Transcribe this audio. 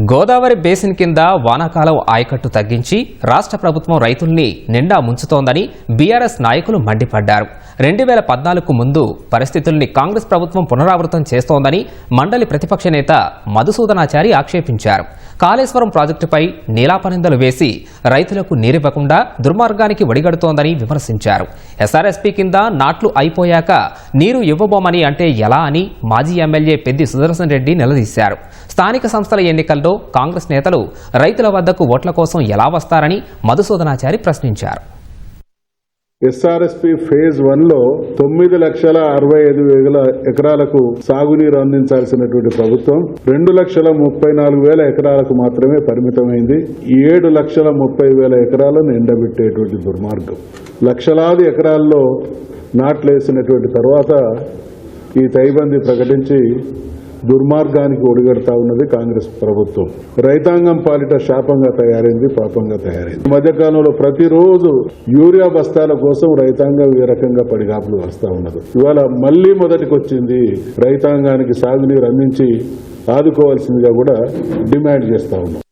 Godavari basin కింద వానాకాలం ఆయకట్టు తగ్గించి రాష్ట్ర ప్రభుత్వం రైతుల్ని నిండా ముంచుతోందని బీఆర్ఎస్ నాయకులు మండిపడ్డారు. రెండు వేల పద్నాలుగు ముందు పరిస్థితుల్ని కాంగ్రెస్ ప్రభుత్వం పునరావృతం చేస్తోందని మండలి ప్రతిపక్ష నేత మధుసూదనాచారి ఆక్షేపించారు. కాళేశ్వరం ప్రాజెక్టుపై నీలాపనిందలు వేసి రైతులకు నీరివ్వకుండా దుర్మార్గానికి ఒడిగడుతోందని విమర్శించారు. ఎస్ఆర్ఎస్పీ కింద నాట్లు అయిపోయాక నీరు ఇవ్వబోమని అంటే ఎలా అని మాజీ ఎమ్మెల్యే పెద్ది సుదర్శన్ రెడ్డి నిలదీశారు. స్థానిక సంస్థల ఎన్నికల్లో కాంగ్రెస్ నేతలు రైతుల వద్దకు ఓట్ల కోసం ఎలా వస్తారని మధుసూదనాచారి ప్రశ్నించారు. ఎస్ఆర్ఎస్పి ఫేజ్ వన్లో తొమ్మిది లక్షల అరవై ఐదు వేల ఎకరాలకు సాగునీరు అందించాల్సినటువంటి ప్రభుత్వం రెండు లక్షల ముప్పై నాలుగు వేల ఎకరాలకు మాత్రమే పరిమితమైంది. ఏడు లక్షల ముప్పై వేల ఎకరాలను ఎండబెట్టేటువంటి దుర్మార్గం. లక్షలాది ఎకరాల్లో నాట్లేసినటువంటి తర్వాత ఈ తైబంది ప్రకటించి దుర్మార్గానికి ఒడిగడతా ఉన్నది కాంగ్రెస్ ప్రభుత్వం. రైతాంగం పాలిట శాపంగా తయారైంది పాపంగా తయారైంది. మధ్యకాలంలో ప్రతిరోజు యూరియా బస్తాల కోసం రైతాంగం ఈ రకంగా పడిగాపులు వస్తా ఉన్నది. ఇవాళ మళ్ళీ మొదటికి వచ్చింది రైతాంగానికి సాగునీరు అందించి ఆదుకోవాల్సిందిగా కూడా డిమాండ్ చేస్తా ఉన్నాం.